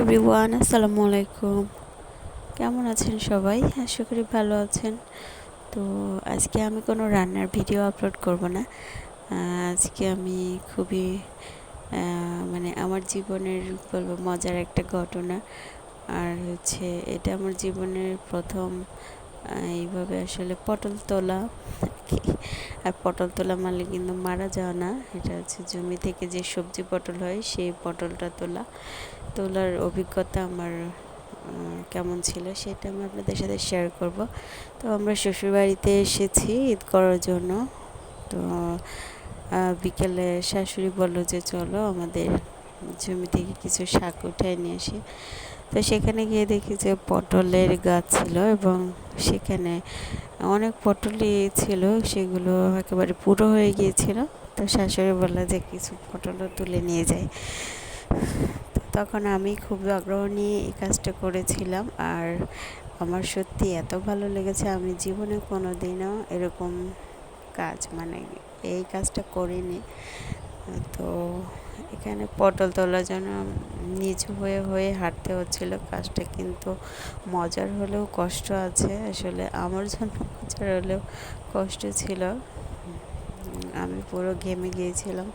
Everyone আসসালামু আলাইকুম কেমন আছেন সবাই? আশা করি ভালো আছেন। তো আজকে আমি কোনো রান্নার ভিডিও আপলোড করব না। আজকে আমি খুবই মানে আমার জীবনের, বলব, মজার একটা ঘটনা। আর হচ্ছে এটা আমার জীবনের প্রথম এইভাবে আসলে পটল তোলা। আর পটল তোলা মারলে কিন্তু মারা যাওয়া না। এটা হচ্ছে জমি থেকে যে সবজি পটল হয়, সেই পটলটা তোলা। তোলার অভিজ্ঞতা আমার কেমন ছিল সেটা আমি আপনাদের সাথে শেয়ার করব। তো আমরা শ্বশুরবাড়িতে এসেছি ঈদ করার জন্য। তো বিকেলে শাশুড়ি বলল যে, চলো আমাদের জমি থেকে কিছু শাক উঠায় নিয়ে আসি। তো সেখানে গিয়ে দেখি যে পটলের গাছ ছিল এবং সেখানে অনেক পটলই ছিল, সেগুলো একেবারে পুরো হয়ে গিয়েছিল। তো শাশুড়ি বলল যে কিছু পটলও তুলে নিয়ে যায় তখন আমি খুব আগ্রহ নিয়ে এই কাজটা করেছিলাম আর আমার সত্যি এত ভালো লেগেছে, আমি জীবনে কোনো দিনও এরকম কাজ মানে এই কাজটা করিনি। তো এখানে পটল তোলার জন্য নিচু হয়ে হয়ে হাঁটতে হচ্ছিল কাজটা, কিন্তু মজার হলেও কষ্ট আছে। আসলে আমার জন্য মজার হলেও কষ্ট ছিল। আমি পুরো ঘেমে গিয়েছিলাম।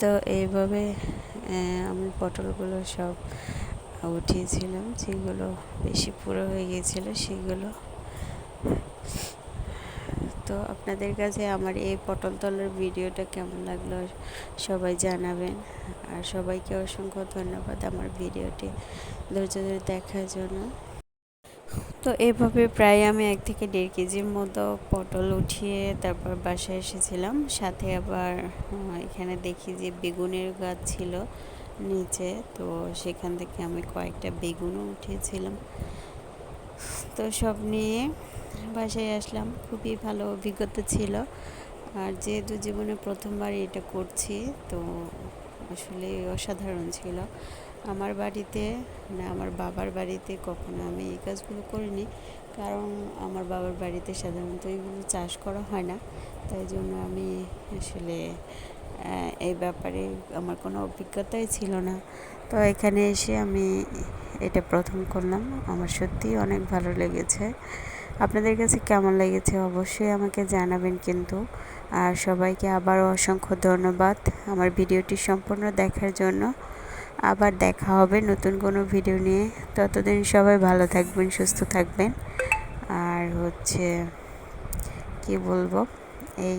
তো এইভাবে আমি পটলগুলো সব উঠিয়েছিলাম। যেগুলো বেশি পুরো হয়ে গিয়েছিল, সেগুলো তো আপনাদের কাছে আমার এই পটল তলের ভিডিওটা কেমন লাগল সবাই জানাবেন। আর সবাইকে অসংখ্য ধন্যবাদ আমার ভিডিওটি ধৈর্য ধরে দেখার জন্য। তো এভাবে প্রায় আমি এক থেকে দেড় কেজির মতো পটল উঠিয়ে তারপর বাসায় এসেছিলাম। সাথে আবার এখানে দেখি যে বেগুনের গাছ ছিল নিচে, তো সেখান থেকে আমি কয়েকটা বেগুনও উঠিয়েছিলাম। তো সব নিয়ে বাসায় আসলাম, খুবই ভালো অভিজ্ঞতা ছিল। আর যেহেতু জীবনে প্রথমবার এটা করছি, তো আসলে অসাধারণ ছিল। আমার বাড়িতে মানে আমার বাবার বাড়িতে কখনো আমি এই কাজগুলো করিনি। কারণ আমার বাবার বাড়িতে সাধারণত এইগুলো চাষ করা হয় না। তাই জন্য আমি আসলে এই ব্যাপারে আমার কোনো অভিজ্ঞতাই ছিল না। তো এখানে এসে আমি এটা প্রথম করলাম। আমার সত্যিই অনেক ভালো লেগেছে। আপনাদের কাছে কেমন লেগেছে অবশ্যই আমাকে জানাবেন কিন্তু। আর সবাইকে আবারও অসংখ্য ধন্যবাদ আমার ভিডিওটি সম্পূর্ণ দেখার জন্য। আবার দেখা হবে নতুন কোনো ভিডিও নিয়ে। ততদিন সবাই ভালো থাকবেন, সুস্থ থাকবেন। আর হচ্ছে, কি বলব? এই